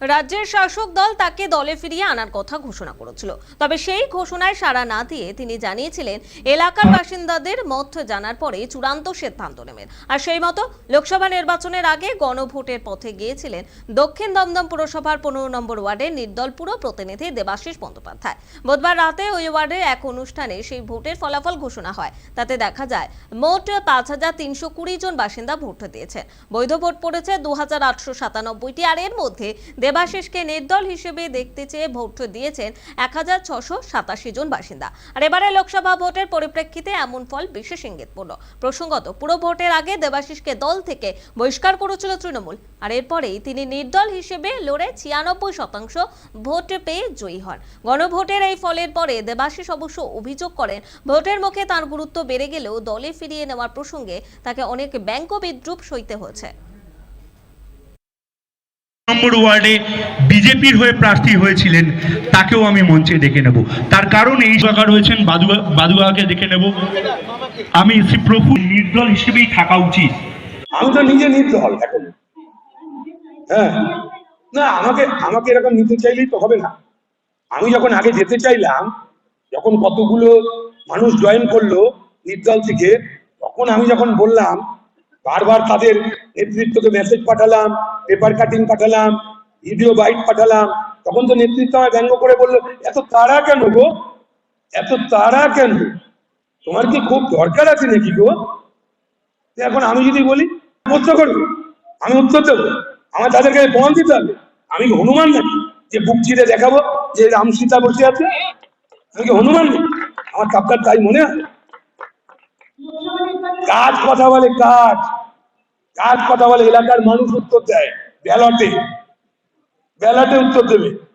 রাজ্যের শাসক দল তাকে দলে ফিরিয়ে আনার কথা ঘোষণা করেছিল। তবে সেই ঘোষণায় সাড়া না দিয়ে তিনি জানিয়েছিলেন, এলাকার বাসিন্দাদের মত জানার পরে চূড়ান্ত সিদ্ধান্ত নেবেন। আর সেই মতো লোকসভা নির্বাচনের আগে গণভোটের পথে গিয়েছিলেন দক্ষিণ দমদম পুরসভার পনেরো নম্বর ওয়ার্ডের নির্দল পুর প্রতিনিধি দেবাশিস বন্দ্যোপাধ্যায়। বুধবার রাতে ওই ওয়ার্ডের এক অনুষ্ঠানে সেই ভোটের ফলাফল ঘোষণা হয়। তাতে দেখা যায়, মোট পাঁচ হাজার তিনশো কুড়ি জন বাসিন্দা ভোট দিয়েছেন। বৈধ ভোট পড়েছে দু হাজার আটশো সাতানব্বইটি, আর এর মধ্যে দেবাশিসকে নির্দল হিসেবে দেখতে চেয়ে ভোট দিয়েছেন এক হাজার ছশো সাতাশি জন বাসিন্দা। আর এবারে লোকসভা ভোটের পরিপ্রেক্ষিতে এমন ফল বিশেষ ইঙ্গিতপূর্ণ প্রসঙ্গত, পুরো ভোটের আগে দেবাশিসকে দল থেকে বহিষ্কার করেছিল তৃণমূল। আর এরপরেই তিনি নির্দল হিসেবে লড়ে ছিয়ানব্বই শতাংশ ভোট পেয়ে জয়ী হন। গণভোটের এই ফলের পরে দেবাশিস অবশ্য অভিযোগ করেন, ভোটের মুখে তার গুরুত্ব বেড়ে গেলেও দলে ফিরিয়ে নেওয়ার প্রসঙ্গে তাকে অনেক ব্যাংক বিদ্রুপ সইতে হয়েছে। নম্বর ওয়ার্ডে বিজেপির হয়ে প্রার্থী হয়েছিলেন, তাকেও আমি মঞ্চে ডেকে নেব। তার কারণ এই সরকার হয়েছেন বাদুয়া, বাদুয়াকে ডেকে নেব। আমি প্রভু নির্দল হিসেবেই থাকা উচিত। আমি তো নিজে হবে এখন। হ্যাঁ। না, আমাকে আমাকে এরকম নিতে চাইলেই তো হবে না। আমি যখন আগে যেতে চাইলাম, যখন কতগুলো মানুষ জয়েন করল নির্দল থেকে, তখন আমি যখন বললাম বারবার তাদের নেতৃত্বকে মেসেজ পাঠালাম পেপার কাটিং পাঠালাম ভিডিও বাইট পাঠালাম। তখন তো নেতৃত্ব আমায় ব্যঙ্গ করে বলল এত তাড়া কেন গো? এত তাড়া কেন? তোমার কি খুব দরকার আছে নাকি গো? এখন আমি যদি বলি উত্তর করব। আমি উত্তর দেবো। আমার তাদের কাছে প্রমাণ দিতে হবে। আমি হনুমান নাকি? যে বুক চিরে দেখাবো যে রাম সীতা বসে আছে? আমি কি হনুমান নাকি? আমার কাপটার তাই মনে হয়? কাজ কথা বলে কাজ কাজ কথা বলে? এলাকার মানুষ উত্তর দেয়। ব্যালটে। ব্যালটে উত্তর দেবে।